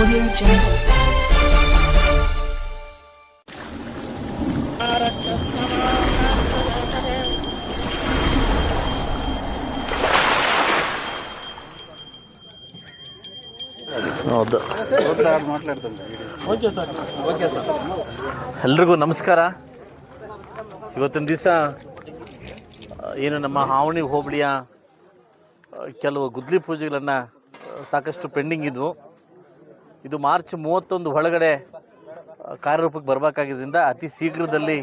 Audio Jungle. ಹೌದು. ಎಲ್ರಿಗೂ ನಮಸ್ಕಾರ. ಇವತ್ತಿನ ದಿವಸ ಏನು ನಮ್ಮ ಹಾವಣಿ ಹೋಬಳಿಯ ಕೆಲವು ಗುದ್ಲಿ ಪೂಜೆಗಳನ್ನು ಸಾಕಷ್ಟು ಪೆಂಡಿಂಗ್ ಇದ್ವು. ಇದು ಮಾರ್ಚ್ ಮೂವತ್ತೊಂದು ಒಳಗಡೆ ಕಾರ್ಯರೂಪಕ್ಕೆ ಬರಬೇಕಾಗಿದ್ದರಿಂದ ಅತಿ ಶೀಘ್ರದಲ್ಲಿ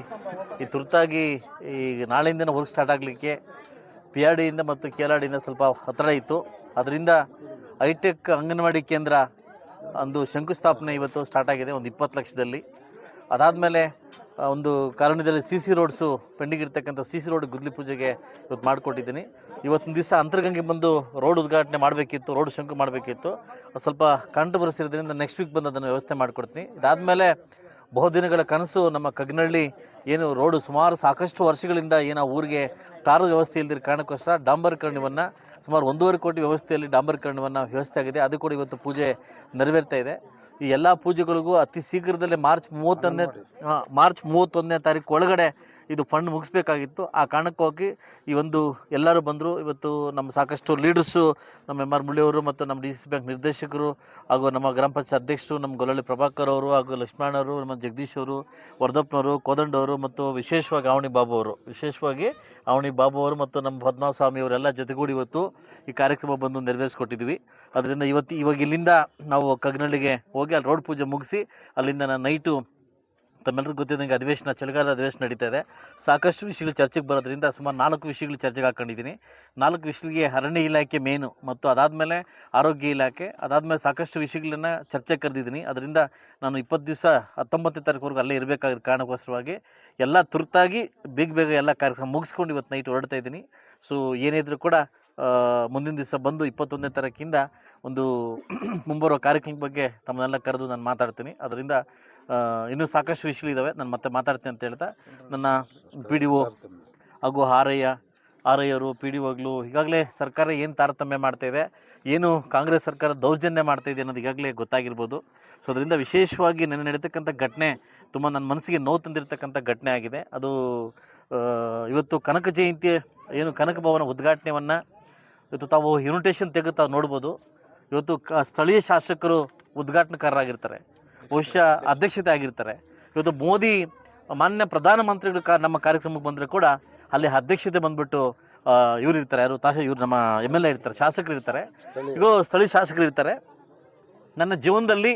ಈ ತುರ್ತಾಗಿ ಈ ನಾಳೆಯಿಂದನೇ ವರ್ಕ್ ಸ್ಟಾರ್ಟ್ ಆಗಲಿಕ್ಕೆ ಪಿ ಆರ್ ಡಿಯಿಂದ ಮತ್ತು ಕೆ ಆರ್ ಡಿಯಿಂದ ಸ್ವಲ್ಪ ಒತ್ತಡ ಇತ್ತು. ಅದರಿಂದ ಹೈಟೆಕ್ ಅಂಗನವಾಡಿ ಕೇಂದ್ರ ಒಂದು ಶಂಕುಸ್ಥಾಪನೆ ಇವತ್ತು ಸ್ಟಾರ್ಟ್ ಆಗಿದೆ, ಒಂದು ಇಪ್ಪತ್ತು ಲಕ್ಷದಲ್ಲಿ. ಅದಾದಮೇಲೆ ಒಂದು ಕಾರಣದಲ್ಲಿ ಸಿ ಸಿ ರೋಡ್ಸು ಪೆಂಡಿಂಗ್ ಇರ್ತಕ್ಕಂಥ ಸಿ ಸಿ ರೋಡ್ ಗುದ್ಲಿ ಪೂಜೆಗೆ ಇವತ್ತು ಮಾಡಿಕೊಟ್ಟಿದ್ದೀನಿ. ಇವತ್ತಿನ ದಿವಸ ಅಂತರ್ಗಂಗೆ ಬಂದು ರೋಡ್ ಉದ್ಘಾಟನೆ ಮಾಡಬೇಕಿತ್ತು, ರೋಡ್ ಶಂಕು ಮಾಡಬೇಕಿತ್ತು. ಸ್ವಲ್ಪ ಕಾಂಟ್ರವರ್ಸಿ ಇರೋದ್ರಿಂದ ನೆಕ್ಸ್ಟ್ ವೀಕ್ ಬಂದು ಅದನ್ನು ವ್ಯವಸ್ಥೆ ಮಾಡಿಕೊಡ್ತೀನಿ. ಇದಾದಮೇಲೆ ಬಹುದಿನಗಳ ಕನಸು ನಮ್ಮ ಕಗ್ನಳ್ಳಿ ಏನು ರೋಡು ಸುಮಾರು ಸಾಕಷ್ಟು ವರ್ಷಗಳಿಂದ ಏನು ಊರಿಗೆ ಟಾರ್ ವ್ಯವಸ್ಥೆ ಇಲ್ಲದಿರೋ ಕಾರಣಕ್ಕೋಸ್ಕರ ಡಾಂಬರೀಕರಣವನ್ನು ಸುಮಾರು ಒಂದೂವರೆ ಕೋಟಿ ವ್ಯವಸ್ಥೆಯಲ್ಲಿ ಡಾಂಬರೀಕರಣವನ್ನು ವ್ಯವಸ್ಥೆ ಆಗಿದೆ. ಅದು ಕೂಡ ಇವತ್ತು ಪೂಜೆ ನೆರವೇರ್ತಾ ಇದೆ. ಈ ಎಲ್ಲ ಪೂಜೆಗಳಿಗೂ ಅತಿ ಶೀಘ್ರದಲ್ಲೇ ಮಾರ್ಚ್ ಮೂವತ್ತೊಂದನೇ ಮಾರ್ಚ್ ಮೂವತ್ತೊಂದನೇ ತಾರೀಕು ಒಳಗಡೆ ಇದು ಫಂಡ್ ಮುಗಿಸ್ಬೇಕಾಗಿತ್ತು. ಆ ಕಾರಣಕ್ಕೋಗಿ ಈ ಒಂದು ಎಲ್ಲರೂ ಬಂದರು. ಇವತ್ತು ನಮ್ಮ ಸಾಕಷ್ಟು ಲೀಡರ್ಸು ನಮ್ಮ ಎಂ ಆರ್ ಮುಳ್ಳಿಯವರು ಮತ್ತು ನಮ್ಮ ಡಿ ಸಿ ಬ್ಯಾಂಕ್ ನಿರ್ದೇಶಕರು ಹಾಗೂ ನಮ್ಮ ಗ್ರಾಮ ಪಂಚಾಯತ್ ಅಧ್ಯಕ್ಷರು, ನಮ್ಮ ಗೊಲ್ಲಳ್ಳಿ ಪ್ರಭಾಕರ್ ಅವರು ಹಾಗೂ ಲಕ್ಷ್ಮಣವರು ನಮ್ಮ ಜಗದೀಶ್ ಅವರು, ವರ್ಧಪ್ಪನವರು ಕೋದಂಡವರು ಮತ್ತು ವಿಶೇಷವಾಗಿ ಅವಣಿ ಬಾಬು ಅವರು. ವಿಶೇಷವಾಗಿ ಅವಣಿ ಬಾಬು ಅವರು ಮತ್ತು ನಮ್ಮ ಪದ್ಮನಾಭ ಸ್ವಾಮಿ ಅವರೆಲ್ಲ ಜೊತೆಗೂಡಿ ಇವತ್ತು ಈ ಕಾರ್ಯಕ್ರಮ ಬಂದು ನೆರವೇರಿಸ್ಕೊಟ್ಟಿದ್ವಿ. ಅದರಿಂದ ಇವತ್ತು ಇವಾಗ ಇಲ್ಲಿಂದ ನಾವು ಕಗ್ನಳ್ಳಿಗೆ ಹೋಗಿ ಅಲ್ಲಿ ರೋಡ್ ಪೂಜೆ ಮುಗಿಸಿ ಅಲ್ಲಿಂದ ನಾನು ನೈಟು ತಮ್ಮೆಲ್ಲರಿಗೂ ಗೊತ್ತಿದ್ದಂಗೆ ಅಧಿವೇಶನ ಚಳಿಗಾಲ ಅಧಿವೇಶನ ನಡೀತಾ ಇದೆ. ಸಾಕಷ್ಟು ವಿಷಯಗಳು ಚರ್ಚೆಗೆ ಬರೋದ್ರಿಂದ ಸುಮಾರು ನಾಲ್ಕು ವಿಷಯಗಳು ಚರ್ಚೆಗೆ ಹಾಕ್ಕೊಂಡಿದ್ದೀನಿ ನಾಲ್ಕು ವಿಷಯಗಳಿಗೆ ಅರಣ್ಯ ಇಲಾಖೆ ಮೇನು ಮತ್ತು ಅದಾದಮೇಲೆ ಆರೋಗ್ಯ ಇಲಾಖೆ, ಅದಾದಮೇಲೆ ಸಾಕಷ್ಟು ವಿಷಯಗಳನ್ನ ಚರ್ಚೆಗೆ ಕರೆದಿದ್ದೀನಿ. ಅದರಿಂದ ನಾನು ಇಪ್ಪತ್ತು ದಿವಸ ಹತ್ತೊಂಬತ್ತನೇ ತಾರೀಕುವರೆಗೂ ಅಲ್ಲೇ ಇರಬೇಕಾದ ಕಾರಣಕ್ಕೋಸ್ಕರವಾಗಿ ಎಲ್ಲ ತುರ್ತಾಗಿ ಬೇಗ ಬೇಗ ಎಲ್ಲ ಕಾರ್ಯಕ್ರಮ ಮುಗಿಸ್ಕೊಂಡು ಇವತ್ತು ನೈಟ್ ಹೊರಡ್ತಾ ಇದ್ದೀನಿ. ಸೊ ಏನಿದ್ರು ಕೂಡ ಮುಂದಿನ ದಿವಸ ಬಂದು ಇಪ್ಪತ್ತೊಂದನೇ ತಾರೀಕಿಂದ ಒಂದು ಮುಂಬರುವ ಕಾರ್ಯಕ್ರಮದ ಬಗ್ಗೆ ತಮ್ಮನ್ನೆಲ್ಲ ಕರೆದು ನಾನು ಮಾತಾಡ್ತೀನಿ. ಅದರಿಂದ ಇನ್ನೂ ಸಾಕಷ್ಟು ವಿಷಯಗಳಿದ್ದಾವೆ ನಾನು ಮತ್ತೆ ಮಾತಾಡ್ತೀನಿ ಅಂತ ಹೇಳ್ತಾ ನನ್ನ ಪಿ ಡಿ ಒ ಹಾಗೂ ಆರಯ್ಯ ಆರಯ್ಯರು ಪಿ ಡಿ ಒಗಳು ಈಗಾಗಲೇ ಸರ್ಕಾರ ಏನು ತಾರತಮ್ಯ ಮಾಡ್ತಾ ಇದೆ ಏನು ಕಾಂಗ್ರೆಸ್ ಸರ್ಕಾರ ದೌರ್ಜನ್ಯ ಮಾಡ್ತಾ ಇದೆ ಅನ್ನೋದು ಈಗಾಗಲೇ ಗೊತ್ತಾಗಿರ್ಬೋದು. ಸೊ ಅದರಿಂದ ವಿಶೇಷವಾಗಿ ನೆನ್ನೆ ನಡೀತಕ್ಕಂಥ ಘಟನೆ ತುಂಬ ನನ್ನ ಮನಸ್ಸಿಗೆ ನೋವು ತಂದಿರತಕ್ಕಂಥ ಘಟನೆ ಆಗಿದೆ. ಅದು ಇವತ್ತು ಕನಕ ಜಯಂತಿ ಏನು ಕನಕ ಭವನ ಉದ್ಘಾಟನೆಯನ್ನು ಇವತ್ತು ತಾವು ಇನ್ವಿಟೇಷನ್ ತೆಗೆದು ತಾವು ನೋಡ್ಬೋದು. ಇವತ್ತು ಕ ಸ್ಥಳೀಯ ಶಾಸಕರು ಉದ್ಘಾಟನಕಾರರಾಗಿರ್ತಾರೆ. ಬಹುಶಃ ಅಧ್ಯಕ್ಷತೆ. ಆಗಿರ್ತಾರೆ. ಇವತ್ತು ಮೋದಿ ಮಾನ್ಯ ಪ್ರಧಾನಮಂತ್ರಿಗಳು ಕಾ ನಮ್ಮ ಕಾರ್ಯಕ್ರಮಕ್ಕೆ ಬಂದರೆ ಕೂಡ ಅಲ್ಲಿ ಅಧ್ಯಕ್ಷತೆ ಬಂದ್ಬಿಟ್ಟು ಇವ್ರು ಇರ್ತಾರೆ. ಯಾರು? ತಾಶ ಇವ್ರು ನಮ್ಮ ಎಂ ಎಲ್ ಎ ಇರ್ತಾರೆ ಶಾಸಕರು ಇರ್ತಾರೆ. ಈಗ ಸ್ಥಳೀಯ ಶಾಸಕರು ಇರ್ತಾರೆ. ನನ್ನ ಜೀವನದಲ್ಲಿ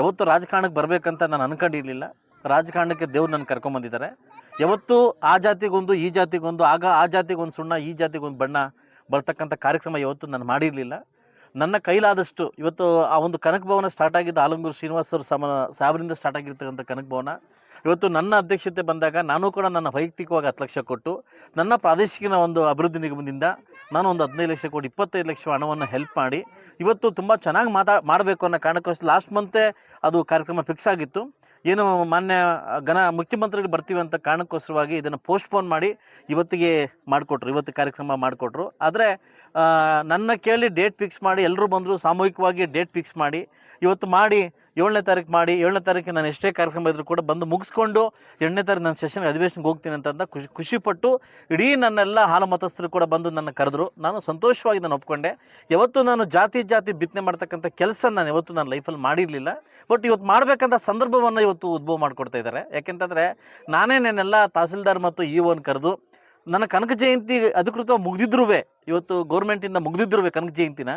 ಯಾವತ್ತೂ ರಾಜಕಾರಣಕ್ಕೆ ಬರಬೇಕಂತ ನಾನು ಅನ್ಕೊಂಡಿರಲಿಲ್ಲ. ರಾಜಕಾರಣಕ್ಕೆ ದೇವ್ರು ನನ್ನ ಕರ್ಕೊಂಬಂದಿದ್ದಾರೆ ಯಾವತ್ತೂ ಆ ಜಾತಿಗೊಂದು ಈ ಜಾತಿಗೊಂದು ಆಗ ಆ ಜಾತಿಗೊಂದು ಸುಣ್ಣ ಈ ಜಾತಿಗೊಂದು ಬಣ್ಣ ಬರ್ತಕ್ಕಂಥ ಕಾರ್ಯಕ್ರಮ ಯಾವತ್ತೂ ನಾನು ಮಾಡಿರಲಿಲ್ಲ. ನನ್ನ ಕೈಲಾದಷ್ಟು ಇವತ್ತು ಆ ಒಂದು ಕನಕ ಭವನ ಸ್ಟಾರ್ಟ್ ಆಗಿದ್ದ ಆಲಂಗೂರು ಶ್ರೀನಿವಾಸ್ ಅವ್ರ ಸಮ ಸಾಬರಿಂದ ಸ್ಟಾರ್ಟ್ ಆಗಿರ್ತಕ್ಕಂಥ ಕನಕ ಭವನ. ಇವತ್ತು ನನ್ನ ಅಧ್ಯಕ್ಷತೆ ಬಂದಾಗ ನಾನು ಕೂಡ ನನ್ನ ವೈಯಕ್ತಿಕವಾಗಿ ಹತ್ತು ಲಕ್ಷ ಕೊಟ್ಟು, ನನ್ನ ಪ್ರಾದೇಶಿಕನ ಒಂದು ಅಭಿವೃದ್ಧಿ ನಿಗಮದಿಂದ ನಾನು ಒಂದು ಹದಿನೈದು ಲಕ್ಷ ಕೊಟ್ಟು ಇಪ್ಪತ್ತೈದು ಲಕ್ಷ ಹಣವನ್ನು ಹೆಲ್ಪ್ ಮಾಡಿ, ಇವತ್ತು ತುಂಬ ಚೆನ್ನಾಗಿ ಮಾತಾ, ಮಾಡಬೇಕು ಅನ್ನೋ ಕಾರಣಕ್ಕೋಸ್ಕರ ಲಾಸ್ಟ್ ಮಂತೆ ಅದು ಕಾರ್ಯಕ್ರಮ ಫಿಕ್ಸ್ ಆಗಿತ್ತು. ಏನು ಮಾನ್ಯ ಘನ ಮುಖ್ಯಮಂತ್ರಿಗಳು ಬರ್ತೀವಿ ಅಂತ ಕಾರಣಕ್ಕೋಸ್ಕರವಾಗಿ ಇದನ್ನು ಪೋಸ್ಟ್ಪೋನ್ ಮಾಡಿ ಇವತ್ತಿಗೆ ಮಾಡಿಕೊಟ್ರು, ಇವತ್ತು ಕಾರ್ಯಕ್ರಮ ಮಾಡಿಕೊಟ್ರು. ಆದರೆ ನನ್ನ ಕೇಳಿ ಡೇಟ್ ಫಿಕ್ಸ್ ಮಾಡಿ ಎಲ್ಲರೂ ಬಂದರು, ಸಾಮೂಹಿಕವಾಗಿ ಡೇಟ್ ಫಿಕ್ಸ್ ಮಾಡಿ, ಇವತ್ತು ಮಾಡಿ ಏಳನೇ ತಾರೀಕು ಮಾಡಿ, ಏಳನೇ ತಾರೀಕು ನಾನು ಎಷ್ಟೇ ಕಾರ್ಯಕ್ರಮ ಇದ್ರೂ ಕೂಡ ಬಂದು ಮುಗಿಸ್ಕೊಂಡು ಎಂಟನೇ ತಾರೀಕು ನಾನು ಸೆಷನ್ ಅಧಿವೇಶನಕ್ಕೆ ಹೋಗ್ತೀನಿ ಅಂತ ಖುಷಿ ಖುಷಿಪಟ್ಟು ಇಡೀ ನನ್ನೆಲ್ಲ ಹಾಲು ಮತಸ್ಥರು ಕೂಡ ಬಂದು ನನ್ನ ಕರೆದ್ರು. ನಾನು ಸಂತೋಷವಾಗಿ ನಾನು ಒಪ್ಕೊಂಡೆ. ಯಾವತ್ತು ನಾನು ಜಾತಿ ಜಾತಿ ಬಿತ್ತನೆ ಮಾಡ್ತಕ್ಕಂಥ ಕೆಲಸ ನಾನು ಯಾವತ್ತೂ ನನ್ನ ಲೈಫಲ್ಲಿ ಮಾಡಿರಲಿಲ್ಲ. ಬಟ್ ಇವತ್ತು ಮಾಡಬೇಕಂತ ಸಂದರ್ಭವನ್ನು ಇವತ್ತು ಉದ್ಭವ ಮಾಡಿಕೊಡ್ತಾ ಇದ್ದಾರೆ. ಯಾಕೆಂತಂದರೆ ನಾನೇ ನನ್ನೆಲ್ಲ ತಹಸೀಲ್ದಾರ್ ಮತ್ತು ಇ ಒನ್ ಕರೆದು, ನನ್ನ ಕನಕ ಜಯಂತಿ ಅಧಿಕೃತ ಮುಗ್ದಿದ್ರೂ ಇವತ್ತು ಗೌರ್ಮೆಂಟಿಂದ ಮುಗ್ದಿದ್ರೂ ಕನಕ ಜಯಂತಿನ.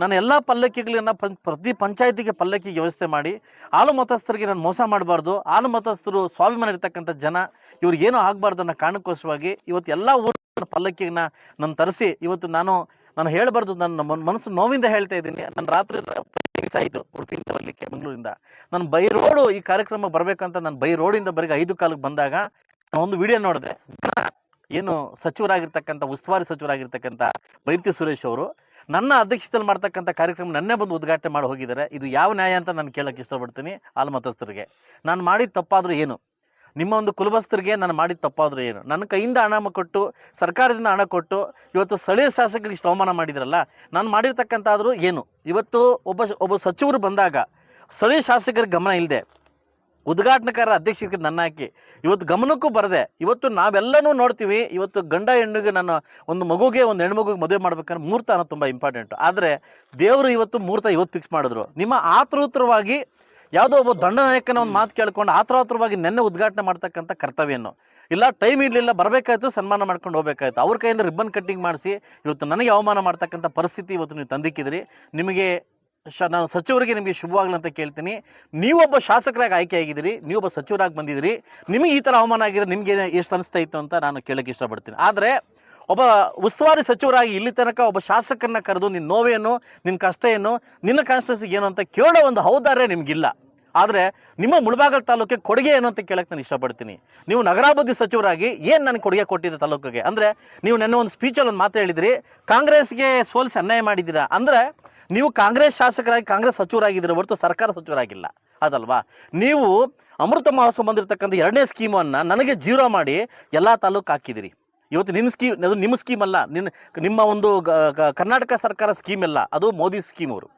ನಾನು ಎಲ್ಲ ಪಲ್ಲಕ್ಕಿಗಳನ್ನ ಪ್ರತಿ ಪಂಚಾಯತಿಗೆ ಪಲ್ಲಕ್ಕಿಗೆ ವ್ಯವಸ್ಥೆ ಮಾಡಿ, ಹಾಲು ಮತಸ್ಥರಿಗೆ ನಾನು ಮೋಸ ಮಾಡಬಾರ್ದು, ಹಾಲು ಮತಸ್ಥರು ಸ್ವಾಭಿಮಾನ ಇರ್ತಕ್ಕಂಥ ಜನ ಇವ್ರಿಗೇನು ಆಗಬಾರ್ದು ಅನ್ನೋ ಕಾರಣಕ್ಕೋಸ್ಕರವಾಗಿ ಇವತ್ತು ಎಲ್ಲ ಊರಿನ ಪಲ್ಲಕ್ಕಿನ ನಾನು ತರಿಸಿ, ಇವತ್ತು ನಾನು ನಾನು ಹೇಳಬಾರ್ದು ನನ್ನ ಮನ್- ಮನಸ್ಸು ನೋವಿಂದ ಹೇಳ್ತಾ ಇದ್ದೀನಿ. ನಾನು ರಾತ್ರಿ ಆಯಿತು ಉಡುಪಿಯಿಂದ ಬರಲಿಕ್ಕೆ ಮಂಗಳೂರಿಂದ. ನಾನು ಬೈ ರೋಡು ಈ ಕಾರ್ಯಕ್ರಮ ಬರಬೇಕಂತ ನಾನು ಬೈ ರೋಡಿಂದ ಬರೀ ಐದು ಕಾಲಕ್ಕೆ ಬಂದಾಗ ನಾನು ಒಂದು ವಿಡಿಯೋ ನೋಡಿದೆ. ಏನು ಸಚಿವರಾಗಿರ್ತಕ್ಕಂಥ, ಉಸ್ತುವಾರಿ ಸಚಿವರಾಗಿರ್ತಕ್ಕಂಥ ಬೈರ್ತಿ ಸುರೇಶ್ ಅವರು ನನ್ನ ಅಧ್ಯಕ್ಷತೆಯಲ್ಲಿ ಮಾಡ್ತಕ್ಕಂಥ ಕಾರ್ಯಕ್ರಮ ನನ್ನೇ ಬಂದು ಉದ್ಘಾಟನೆ ಮಾಡಿ ಹೋಗಿದ್ದಾರೆ. ಇದು ಯಾವ ನ್ಯಾಯ ಅಂತ ನಾನು ಕೇಳಕ್ಕೆ ಇಷ್ಟಪಡ್ತೀನಿ. ಹಾಲು ಮತಸ್ಥರಿಗೆ ನಾನು ಮಾಡಿದ ತಪ್ಪಾದರೂ ಏನು? ನಿಮ್ಮ ಒಂದು ಕುಲಬಸ್ತರಿಗೆ ನಾನು ಮಾಡಿದ ತಪ್ಪಾದರೂ ಏನು? ನನ್ನ ಕೈಯಿಂದ ಹಣ ಕೊಟ್ಟು, ಸರ್ಕಾರದಿಂದ ಹಣ ಕೊಟ್ಟು, ಇವತ್ತು ಸ್ಥಳೀಯ ಶಾಸಕರಿಗೆ ಇಷ್ಟು ಅವಮಾನ ಮಾಡಿದ್ರಲ್ಲ, ನಾನು ಮಾಡಿರ್ತಕ್ಕಂಥಾದರೂ ಏನು? ಇವತ್ತು ಒಬ್ಬ ಒಬ್ಬ ಸಚಿವರು ಬಂದಾಗ, ಸ್ಥಳೀಯ ಶಾಸಕರಿಗೆ ಗಮನ ಇಲ್ಲದೆ ಉದ್ಘಾಟನಕಾರ ಅಧ್ಯಕ್ಷಕ್ಕೆ ನನ್ನ ಹಾಕಿ ಇವತ್ತು ಗಮನಕ್ಕೂ ಬರದೆ. ಇವತ್ತು ನಾವೆಲ್ಲನೂ ನೋಡ್ತೀವಿ. ಇವತ್ತು ಗಂಡ ಹೆಣ್ಣಿಗೆ ನಾನು ಒಂದು ಮಗುಗೆ, ಒಂದು ಹೆಣ್ಮಗುಗೆ ಮದುವೆ ಮಾಡ್ಬೇಕಂದ್ರೆ ಮುಹೂರ್ತ ಅನ್ನೋದು ತುಂಬ ಇಂಪಾರ್ಟೆಂಟು ಆದರೆ ದೇವರು ಇವತ್ತು ಮುಹೂರ್ತ ಇವತ್ತು ಫಿಕ್ಸ್ ಮಾಡಿದ್ರು. ನಿಮ್ಮ ಆತೃತ್ರವಾಗಿ ಯಾವುದೋ ಒಬ್ಬ ದಂಡನಾಯಕನ ಒಂದು ಮಾತು ಕೇಳ್ಕೊಂಡು ಆತುರಾತುರವಾಗಿ ನೆನ್ನೆ ಉದ್ಘಾಟನೆ ಮಾಡ್ತಕ್ಕಂಥ ಕರ್ತವ್ಯನು. ಇಲ್ಲ ಟೈಮ್ ಇರಲಿಲ್ಲ, ಬರಬೇಕಾಯ್ತು, ಸನ್ಮಾನ ಮಾಡ್ಕೊಂಡು ಹೋಗ್ಬೇಕಾಯ್ತು. ಅವ್ರ ಕೈಯಿಂದ ರಿಬ್ಬನ್ ಕಟ್ಟಿಂಗ್ ಮಾಡಿಸಿ ಇವತ್ತು ನನಗೆ ಅವಮಾನ ಮಾಡ್ತಕ್ಕಂಥ ಪರಿಸ್ಥಿತಿ ಇವತ್ತು ನೀವು ತಂದಿಕ್ಕಿದ್ರಿ. ನಿಮಗೆ ಶ, ನಾನು ಸಚಿವರಿಗೆ ನಿಮಗೆ ಶುಭವಾಗಲಿ ಅಂತ ಕೇಳ್ತೀನಿ. ನೀವೊಬ್ಬ ಶಾಸಕರಾಗಿ ಆಯ್ಕೆ ಆಗಿದ್ದೀರಿ ನೀವೊಬ್ಬ ಸಚಿವರಾಗಿ ಬಂದಿದ್ದೀರಿ, ನಿಮಗೆ ಈ ಥರ ಅವಮಾನ ಆಗಿದೆ ನಿಮಗೆ ಎಷ್ಟು ಅನಿಸ್ತಾ ಇತ್ತು ಅಂತ ನಾನು ಕೇಳೋಕ್ಕೆ ಇಷ್ಟಪಡ್ತೀನಿ. ಆದರೆ, ಒಬ್ಬ ಉಸ್ತುವಾರಿ ಸಚಿವರಾಗಿ ಇಲ್ಲಿ ತನಕ ಒಬ್ಬ ಶಾಸಕರನ್ನ ಕರೆದು ನಿನ್ನ ನೋವೇನು ನಿನ್ನ ಕಷ್ಟ ಏನು, ನಿನ್ನ ಕಾನ್ಸ್ಟಿಟ್ಯೂನ್ಸಿಗೆ ಏನು ಅಂತ ಕೇಳೋ ಒಂದು ಹೌದಾರ್ಯ ನಿಮಗಿಲ್ಲ. ಆದರೆ, ನಿಮ್ಮ ಮುಳಬಾಗಲ ತಾಲೂಕಿಗೆ ಕೊಡುಗೆ ಏನು ಅಂತ ಕೇಳಕ್ಕೆ ನಾನು ಇಷ್ಟಪಡ್ತೀನಿ. ನೀವು ನಗರಾಭಿವೃದ್ಧಿ ಸಚಿವರಾಗಿ ಏನು ನನಗೆ ಕೊಡುಗೆ ಕೊಟ್ಟಿದ್ದೆ ತಾಲೂಕಿಗೆ? ಅಂದರೆ, ನೀವು ನೆನ್ನೆ ಒಂದು ಸ್ಪೀಚಲ್ಲಿ ಒಂದು ಮಾತು ಹೇಳಿದಿರಿ, ಕಾಂಗ್ರೆಸ್ಗೆ ಸೋಲಿಸಿ ಅನ್ಯಾಯ ಮಾಡಿದ್ದೀರಾ? ಅಂದರೆ ನೀವು ಕಾಂಗ್ರೆಸ್ ಶಾಸಕರಾಗಿ ಕಾಂಗ್ರೆಸ್ ಸಚಿವರಾಗಿದ್ದೀರ ಹೊರತು ಸರ್ಕಾರ ಸಚಿವರಾಗಿಲ್ಲ. ಅದಲ್ವಾ? ನೀವು ಅಮೃತ ಮಹೋತ್ಸವ ಬಂದಿರತಕ್ಕಂಥ ಎರಡನೇ ಸ್ಕೀಮನ್ನು ನನಗೆ ಜೀರೋ ಮಾಡಿ ಎಲ್ಲ ತಾಲೂಕು ಹಾಕಿದಿರಿ. ಇವತ್ತು ನಿನ್ನ ಸ್ಕೀಮ್ ಅದು ನಿಮ್ಮ ಸ್ಕೀಮ್ ಅಲ್ಲ. ನಿನ್ನ ನಿಮ್ಮ ಒಂದು ಕರ್ನಾಟಕ ಸರ್ಕಾರ ಸ್ಕೀಮ್ ಅಲ್ಲ ಅದು ಮೋದಿ ಸ್ಕೀಮ್ ಅವರು.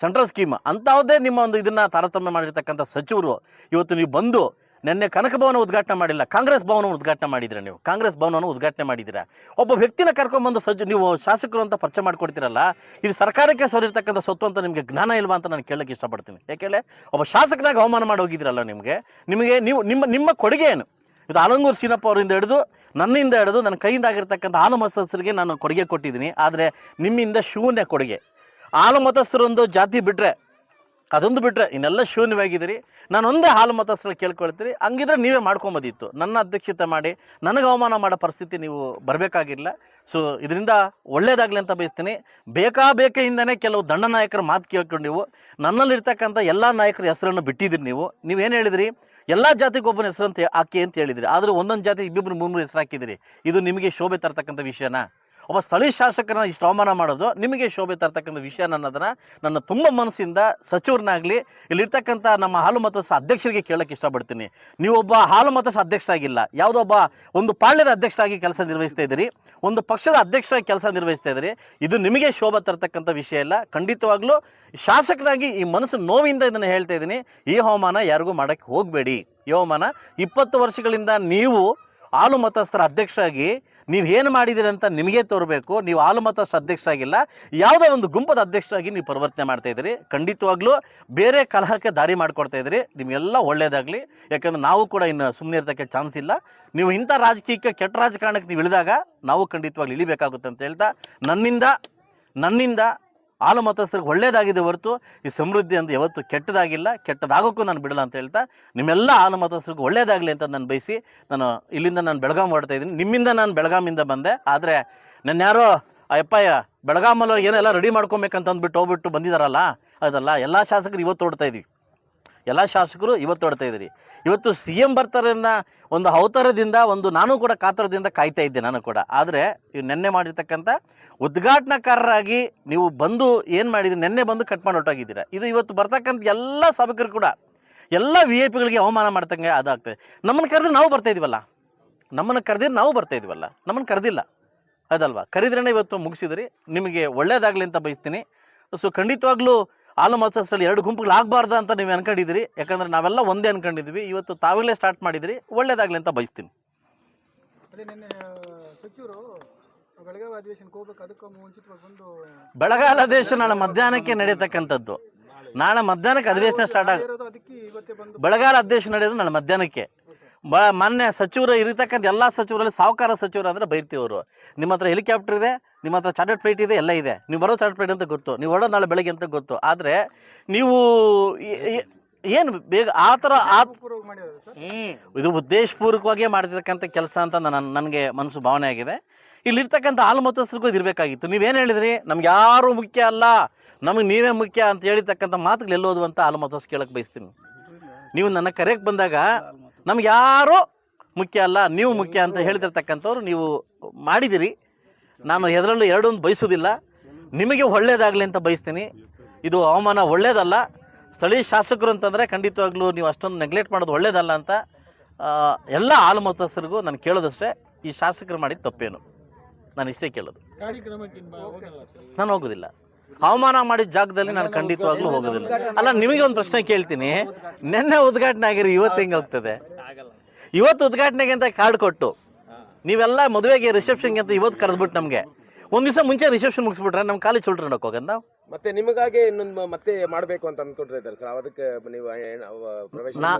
ಸೆಂಟ್ರಲ್ ಸ್ಕೀಮ್ ಅಂಥದ್ದೇ ನಿಮ್ಮ ಒಂದು ಇದನ್ನು ತಾರತಮ್ಯ ಮಾಡಿರ್ತಕ್ಕಂಥ ಸಚಿವರು ಇವತ್ತು ನೀವು ಬಂದು ನಿನ್ನೆ ಕನಕ ಭವನ ಉದ್ಘಾಟನೆ ಮಾಡಿಲ್ಲ, ಕಾಂಗ್ರೆಸ್ ಭವನ ಉದ್ಘಾಟನೆ ಮಾಡಿದ್ರೆ ನೀವು? ಕಾಂಗ್ರೆಸ್ ಭವನವನ್ನು ಉದ್ಘಾಟನೆ ಮಾಡಿದ್ದೀರಾ? ಒಬ್ಬ ವ್ಯಕ್ತಿನ ಕರ್ಕೊಂಡ್ಬಂದು ಸಜ್ಜು, ನೀವು ಶಾಸಕರು ಅಂತ ಪರಿಚಯ ಮಾಡಿಕೊಡ್ತೀರಲ್ಲ, ಇದು ಸರ್ಕಾರಕ್ಕೆ ಸೋರಿರ್ತಕ್ಕಂಥ ಸ್ವತ್ತು ಅಂತ ನಿಮಗೆ ಜ್ಞಾನ ಇಲ್ವಾ ಅಂತ ನಾನು ಕೇಳಕ್ಕೆ ಇಷ್ಟಪಡ್ತೀನಿ. ಯಾಕೆಂದರೆ ಒಬ್ಬ ಶಾಸಕನಾಗಿ ಅವಮಾನ ಮಾಡಿ ಹೋಗಿದ್ದೀರಲ್ಲ ನಿಮಗೆ ನಿಮಗೆ ನೀವು, ನಿಮ್ಮ ನಿಮ್ಮ ಕೊಡುಗೆ ಏನು? ಇದು ಆಲಂಗೂರು ಸೀನಪ್ಪ ಅವರಿಂದ ಹಿಡಿದು, ನನ್ನಿಂದ ಹಿಡಿದು, ನನ್ನ ಕೈಯಿಂದ ಆಗಿರ್ತಕ್ಕಂಥ ಹಾಲು ಮತಸ್ಥರಿಗೆ ನಾನು ಕೊಡುಗೆ ಕೊಟ್ಟಿದ್ದೀನಿ, ಆದರೆ ನಿಮ್ಮಿಂದ ಶೂನ್ಯ ಕೊಡುಗೆ. ಹಾಲು ಮತಸ್ಥರೊಂದು ಜಾತಿ ಬಿಟ್ಟರೆ ಅದೊಂದು ಬಿಟ್ಟರೆ ಇನ್ನೆಲ್ಲ ಶೂನ್ಯವಾಗಿದ್ದೀರಿ. ಒಂದೇ ಹಾಲು ಮತಸ್ಥರು ಕೇಳ್ಕೊಳ್ತೀರಿ. ಹಂಗಿದ್ರೆ ನೀವೇ ಮಾಡ್ಕೊಂಬೋದಿತ್ತು. ನನ್ನ ಅಧ್ಯಕ್ಷತೆ ಮಾಡಿ ನನಗೆ ಅವಮಾನ ಮಾಡೋ ಪರಿಸ್ಥಿತಿ ನೀವು ಬರಬೇಕಾಗಿಲ್ಲ. ಸೊ ಇದರಿಂದ ಒಳ್ಳೇದಾಗಲಿ ಅಂತ ಬಯಸ್ತೀನಿ. ಬೇಕಾಬೇಕೆಯಿಂದನೇ ಕೆಲವು ದಂಡ ನಾಯಕರ ಮಾತು ಕೇಳ್ಕೊಂಡು ನೀವು, ನನ್ನಲ್ಲಿರ್ತಕ್ಕಂಥ ಎಲ್ಲ ನಾಯಕರ ಹೆಸರನ್ನು ಬಿಟ್ಟಿದ್ದೀರಿ ನೀವು. ನೀವೇನು ಹೇಳಿದ್ರಿ? ಎಲ್ಲ ಜಾತಿಗೆ ಒಬ್ಬನ ಹೆಸರು ಅಂತ ಹಾಕಿ ಅಂತ ಹೇಳಿದ್ರಿ. ಆದರೆ ಒಂದೊಂದು ಜಾತಿ ಇಬ್ಬಿಬ್ಬರು ಮೂರು ಹೆಸರು ಹಾಕಿದಿರಿ ಇದು ನಿಮಗೆ ಶೋಭೆ ತರ್ತಕ್ಕಂಥ ವಿಷಯನಾ? ಒಬ್ಬ ಸ್ಥಳೀಯ ಶಾಸಕರನ್ನ ಇಷ್ಟು ಅವಮಾನ ಮಾಡೋದು ನಿಮಗೆ ಶೋಭೆ ತರ್ತಕ್ಕಂಥ ವಿಷಯ ಅನ್ನೋದನ್ನ ನನ್ನ ತುಂಬ ಮನಸ್ಸಿಂದ ಸಚಿವರನ್ನಾಗಲಿ, ಇಲ್ಲಿರ್ತಕ್ಕಂಥ ನಮ್ಮ ಹಾಲು ಮತಸ್ಥ ಅಧ್ಯಕ್ಷರಿಗೆ ಕೇಳಕ್ಕೆ ಇಷ್ಟಪಡ್ತೀನಿ. ನೀವೊಬ್ಬ ಹಾಲು ಮತಸ್ಥ ಅಧ್ಯಕ್ಷರಾಗಿಲ್ಲ ಯಾವುದೊಬ್ಬ ಒಂದು ಪಾಳ್ಯದ ಅಧ್ಯಕ್ಷರಾಗಿ ಕೆಲಸ ನಿರ್ವಹಿಸ್ತಾ ಇದ್ದೀರಿ, ಒಂದು ಪಕ್ಷದ ಅಧ್ಯಕ್ಷರಾಗಿ ಕೆಲಸ ನಿರ್ವಹಿಸ್ತಾ ಇದ್ದೀರಿ, ಇದು ನಿಮಗೆ ಶೋಭೆ ತರ್ತಕ್ಕಂಥ ವಿಷಯ ಇಲ್ಲ. ಖಂಡಿತವಾಗ್ಲೂ ಶಾಸಕರಾಗಿ ಈ ಮನಸ್ಸು ನೋವಿಂದ ಇದನ್ನು ಹೇಳ್ತಾ ಇದ್ದೀನಿ. ಈ ಹವಾಮಾನ ಯಾರಿಗೂ ಮಾಡೋಕ್ಕೆ ಹೋಗಬೇಡಿ. ಈ ಹವಾಮಾನ ಇಪ್ಪತ್ತು ವರ್ಷಗಳಿಂದ ನೀವು ಹಾಲು ಮತಸ್ಥರ ಅಧ್ಯಕ್ಷರಾಗಿ ನೀವು ಏನು ಅಂತ ನಿಮಗೆ ತೋರಬೇಕು, ನೀವು ಮತಸ್ಥರ ಅಧ್ಯಕ್ಷರಾಗಿಲ್ಲ, ಯಾವುದೋ ಒಂದು ಗುಂಪದ ಅಧ್ಯಕ್ಷರಾಗಿ ನೀವು ಪರಿವರ್ತನೆ ಮಾಡ್ತಾ ಇದ್ದೀರಿ. ಖಂಡಿತವಾಗ್ಲೂ ಬೇರೆ ಕಲಹಕ್ಕೆ ದಾರಿ ಮಾಡಿಕೊಡ್ತಾ ಇದ್ದೀರಿ. ನಿಮಗೆಲ್ಲ ಒಳ್ಳೇದಾಗಲಿ. ಯಾಕಂದ್ರೆ ನಾವು ಕೂಡ ಇನ್ನು ಸುಮ್ಮನೆ ಇರ್ತಕ್ಕೆ ಚಾನ್ಸ್ ಇಲ್ಲ. ನೀವು ಇಂಥ ರಾಜಕೀಯಕ್ಕೆ, ಕೆಟ್ಟ ರಾಜಕಾರಣಕ್ಕೆ ನೀವು ಇಳಿದಾಗ ನಾವು ಖಂಡಿತವಾಗ್ಲೂ ಇಳಿಬೇಕಾಗುತ್ತೆ ಅಂತ ಹೇಳ್ತಾ, ನನ್ನಿಂದ ನನ್ನಿಂದ ಹಾಲು ಮತಸ್ಥರಿಗೆ ಒಳ್ಳೇದಾಗಿದೆ ಹೊರತು ಈ ಸಮೃದ್ಧಿ ಅಂತ ಯಾವತ್ತು ಕೆಟ್ಟದಾಗಿಲ್ಲ, ಕೆಟ್ಟದಾಗೋಕ್ಕೂ ನಾನು ಬಿಡಲ್ಲ ಅಂತ ಹೇಳ್ತಾ, ನಿಮ್ಮೆಲ್ಲ ಆಲು ಮತಸ್ಥರಿಗೆ ಒಳ್ಳೇದಾಗಲಿ ಅಂತ ನಾನು ಬಯಸಿ ನಾನು ಇಲ್ಲಿಂದ ನಾನು ಬೆಳಗಾಂ ಮಾಡ್ತಾ ಇದ್ದೀನಿ. ನಿಮ್ಮಿಂದ ನಾನು ಬೆಳಗಾಮಿಂದ ಬಂದೆ. ಆದರೆ ನನ್ನ ಯಾರೋ ಅಯ್ಯಪ್ಪಯ್ಯ ಬೆಳಗಾಮಲ್ಲಿ ಏನೆಲ್ಲ ರೆಡಿ ಮಾಡ್ಕೊಬೇಕಂತ ಅಂದ್ಬಿಟ್ಟು ಹೋಗ್ಬಿಟ್ಟು ಬಂದಿದ್ದಾರಲ್ಲ ಅದಲ್ಲ, ಎಲ್ಲ ಶಾಸಕರು ಇವತ್ತು ಓಡ್ತಾ ಇದೀವಿ ಎಲ್ಲ ಶಾಸಕರು ಇವತ್ತು ಹೊಡ್ತಾ ಇದ್ದೀರಿ. ಇವತ್ತು ಸಿ ಎಂ ಬರ್ತಾರನ್ನ ಒಂದು ಅವತಾರದಿಂದ, ಒಂದು ನಾನು ಕೂಡ ಕಾತರದಿಂದ ಕಾಯ್ತಾ ಇದ್ದೆ ನಾನು ಕೂಡ. ಆದರೆ ಇವು ನೆನ್ನೆ ಮಾಡಿರ್ತಕ್ಕಂಥ ಉದ್ಘಾಟನಾಕಾರರಾಗಿ ನೀವು ಬಂದು ಏನು ಮಾಡಿದ್ರಿ, ನೆನ್ನೆ ಬಂದು ಕಟ್ ಮಾಡಿ ಹೊಟ್ಟೋಗಿದ್ದೀರಾ ಇದು ಇವತ್ತು ಬರ್ತಕ್ಕಂಥ ಎಲ್ಲ ಸಭಕರು ಕೂಡ, ಎಲ್ಲ ವಿ ಐ ಪಿಗಳಿಗೆ ಅವಮಾನ ಮಾಡ್ತಂಗೆ ಅದಾಗ್ತದೆ. ನಮ್ಮನ್ನು ಕರೆದ್ರೆ ನಾವು ಬರ್ತಾ ಇದೀವಲ್ಲ? ನಮ್ಮನ್ನು ಕರೆದಿದ್ರೆ ನಾವು ಬರ್ತಾ ಇದೀವಲ್ಲ? ನಮ್ಮನ್ನು ಕರೆದಿಲ್ಲ? ಅದಲ್ವಾ? ಕರೆದ್ರೇ ಇವತ್ತು ಮುಗಿಸಿದ್ರಿ. ನಿಮಗೆ ಒಳ್ಳೇದಾಗಲಿ ಅಂತ ಬಯಸ್ತೀನಿ. ಸೊ ಖಂಡಿತವಾಗ್ಲೂ ಹಾಲು ಮತಸ್ಥರಲ್ಲಿ ಎರಡು ಗುಂಪುಗಳಾಗಬಾರ್ದು ಅಂತ ನೀವು ಅನ್ಕೊಂಡಿದ್ದೀರಿ. ಯಾಕಂದ್ರೆ ನಾವೆಲ್ಲ ಒಂದೇ ಅನ್ಕೊಂಡಿದ್ವಿ ಇವತ್ತು ತಾವಾಗಲೇ ಸ್ಟಾರ್ಟ್ ಮಾಡಿದಿರಿ ಒಳ್ಳೇದಾಗಲಿ ಅಂತ ಬಯಸ್ತೀನಿ. ಸಚಿವರು ಬೆಳಗಾಲ ದೇಶ ನಾಳೆ ಮಧ್ಯಾಹ್ನಕ್ಕೆ ನಡೆಯತಕ್ಕಂಥದ್ದು. ನಾಳೆ ಮಧ್ಯಾಹ್ನಕ್ಕೆ ಅಧಿವೇಶನ ಸ್ಟಾರ್ಟ್ ಆಗ ಬೆಳಗಾಲ ಅಧ್ಯಕ್ಷ ನಡೆಯೋದು ನಾಳೆ ಮಧ್ಯಾಹ್ನಕ್ಕೆ. ಬ ಮೊನ್ನೆ ಸಚಿವರು ಇರತಕ್ಕಂಥ ಎಲ್ಲ ಸಚಿವರಲ್ಲಿ ಸಾಹುಕಾರ ಸಚಿವರು ಅಂದರೆ ಬೈರ್ತೀವರು. ನಿಮ್ಮ ಹತ್ರ ಹೆಲಿಕಾಪ್ಟರ್ ಇದೆ. ನಿಮ್ಮ ಹತ್ರ ಚಾರ್ಟೆಡ್ ಫ್ಲೈಟ್ ಇದೆ ಎಲ್ಲ ಇದೆ. ನೀವು ಬರೋ ಚಾರ್ಟರ್ ಫ್ಲೈಟ್ ಅಂತ ಗೊತ್ತು. ನೀವು ಹೊರಡೋ ನಾಳೆ ಬೆಳಗ್ಗೆ ಅಂತ ಗೊತ್ತು. ಆದರೆ ನೀವು ಏನು ಬೇಗ ಆ ಥರ ಆ ಇದು ಉದ್ದೇಶಪೂರ್ವಕವಾಗಿಯೇ ಮಾಡಿರ್ತಕ್ಕಂಥ ಕೆಲಸ ಅಂತ ನನ್ನ ನನಗೆ ಮನಸ್ಸು ಭಾವನೆ ಆಗಿದೆ. ಇಲ್ಲಿರ್ತಕ್ಕಂಥ ಹಾಲು ಮತಸ್ಥರಿಗೂ ಇದು ಇರಬೇಕಾಗಿತ್ತು. ನೀವೇನು ಹೇಳಿದ್ರಿ? ನಮ್ಗೆ ಯಾರು ಮುಖ್ಯ ಅಲ್ಲ. ನಮಗೆ ನೀವೇ ಮುಖ್ಯ ಅಂತ ಹೇಳಿರ್ತಕ್ಕಂಥ ಮಾತುಗಳು ಎಲ್ಲೋದು ಅಂತ ಹಾಲು ಮತಸ್ ಕೇಳಕ್ಕೆ ಬಯಸ್ತೀನಿ. ನೀವು ನನ್ನ ಕರೆಯಕ್ಕೆ ಬಂದಾಗ ನಮ್ಗೆ ಯಾರು ಮುಖ್ಯ ಅಲ್ಲ ನೀವು ಮುಖ್ಯ ಅಂತ ಹೇಳ್ತಿರ್ತಕ್ಕಂಥವ್ರು ನೀವು ಮಾಡಿದಿರಿ ನಾನು ಎದರಲ್ಲೂ ಎರಡೊಂದು ಬಯಸೋದಿಲ್ಲ ನಿಮಗೆ ಒಳ್ಳೇದಾಗಲಿ ಅಂತ ಬಯಸ್ತೀನಿ. ಇದು ಅವಮಾನ ಒಳ್ಳೇದಲ್ಲ. ಸ್ಥಳೀಯ ಶಾಸಕರು ಅಂತಂದರೆ ಖಂಡಿತವಾಗ್ಲೂ ನೀವು ಅಷ್ಟೊಂದು ನೆಗ್ಲೆಕ್ಟ್ ಮಾಡೋದು ಒಳ್ಳೇದಲ್ಲ ಅಂತ ಎಲ್ಲ ಹಾಲು ಮತಸ್ಥರಿಗೂ ನಾನು ಕೇಳೋದಷ್ಟೇ ಈ ಶಾಸಕರು ಮಾಡಿದ ತಪ್ಪೇನು. ನಾನು ಇಷ್ಟೇ ಕೇಳೋದು. ನಾನು ಹೋಗೋದಿಲ್ಲ. ಅವಮಾನ ಮಾಡಿದ ಜಾಗದಲ್ಲಿ ನಾನು ಖಂಡಿತವಾಗ್ಲೂ ಹೋಗೋದಿಲ್ಲ. ಅಲ್ಲ ನಿಮಗೆ ಒಂದು ಪ್ರಶ್ನೆ ಕೇಳ್ತೀನಿ. ನಿನ್ನೆ ಉದ್ಘಾಟನೆ ಆಗಿರಿ ಇವತ್ತು ಹೆಂಗೆ ಹೋಗ್ತದೆ? ಇವತ್ತು ಉದ್ಘಾಟನೆಗೆ ಅಂತ ಕಾರ್ಡ್ ಕೊಟ್ಟು. ನೀವೆಲ್ಲ ಮದುವೆಗೆ ರಿಸೆಪ್ಷನ್ಗೆ ಅಂತ ಇವತ್ತು ಕರೆದ್ಬಿಟ್ಟು ನಮಗೆ. ಒಂದು ದಿವಸ ಮುಂಚೆ ರಿಸೆಪ್ಷನ್ ಮುಗಿಸ್ಬಿಟ್ರೆ ನಮ್ಮ ಕಾಲೇಜ್ ಚಿಲ್ಡ್ರನ್ ನಾವು ಮತ್ತೆ ನಿಮಗಾಗೆ ಇನ್ನೊಂದು ಮತ್ತೆ ಮಾಡಬೇಕು ಅಂತ ಅಂದ್ಕೊಳ್ತಾ ಇದ್ದಾರೆ ಸರ್. ಅದಕ್ಕೆ ನೀವು ಏನ್- ಅವ ಪ್ರವೇಶ ನಾ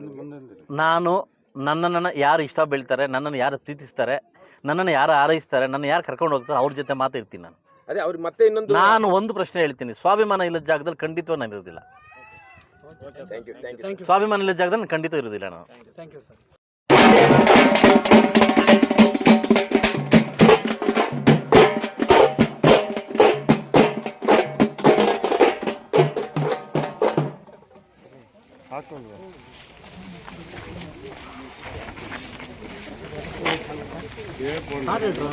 ನಾನು ನನ್ನನ್ನು ಯಾರು ಇಷ್ಟ ಬೀಳ್ತಾರೆ ನನ್ನನ್ನು ಯಾರು ಪ್ರೀತಿಸ್ತಾರೆ ನನ್ನನ್ನು ಯಾರು ಆರೈಸ್ತಾರೆ ನನ್ನ ಯಾರು ಕರ್ಕೊಂಡು ಹೋಗ್ತಾರೆ ಅವ್ರ ಜೊತೆ ಮಾತಾಡ್ತೀನಿ ನಾನು. ಅದೇ ಅವ್ರಿಗೆ ಮತ್ತೆ ಇನ್ನೊಂದು ನಾನು ಒಂದು ಪ್ರಶ್ನೆ ಹೇಳ್ತೀನಿ. ಸ್ವಾಭಿಮಾನ ಇಲ್ಲದ ಜಾಗದಲ್ಲಿ ಖಂಡಿತವಾಗಿ ನಾನು ಇರೋದಿಲ್ಲ. ಥ್ಯಾಂಕ್ ಯು ಥ್ಯಾಂಕ್ ಯು ಸ್ವಾಭಿಮಾನ ಇಲ್ಲದ ಜಾಗದಲ್ಲಿ ನಾನು. ಖಂಡಿತ ಇರೋದಿಲ್ಲ ನಾನು 닭똥이야. 나를 들어.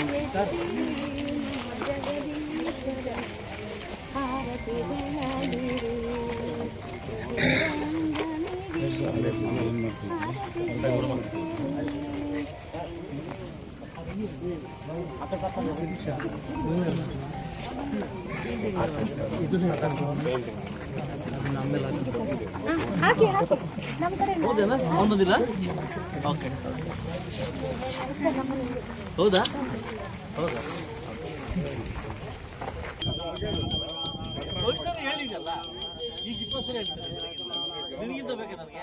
이도 생각하는 거 ಹಾಕಿ ಹಾಕಿ. ನಮ್ಮ ಕಡೆ ಅವನದಿಲ್ಲ ಓಕೆ ಹೌದಾ? ಹೌದಾ? ಹೇಳಿದಲ್ಲ ಈಗ ಇಪ್ಪತ್ತು ಸರಿ ಹೇಳ್ತಾರೆ. ನಿನಗಿಂತ ಬೇಕಾ ನನಗೆ?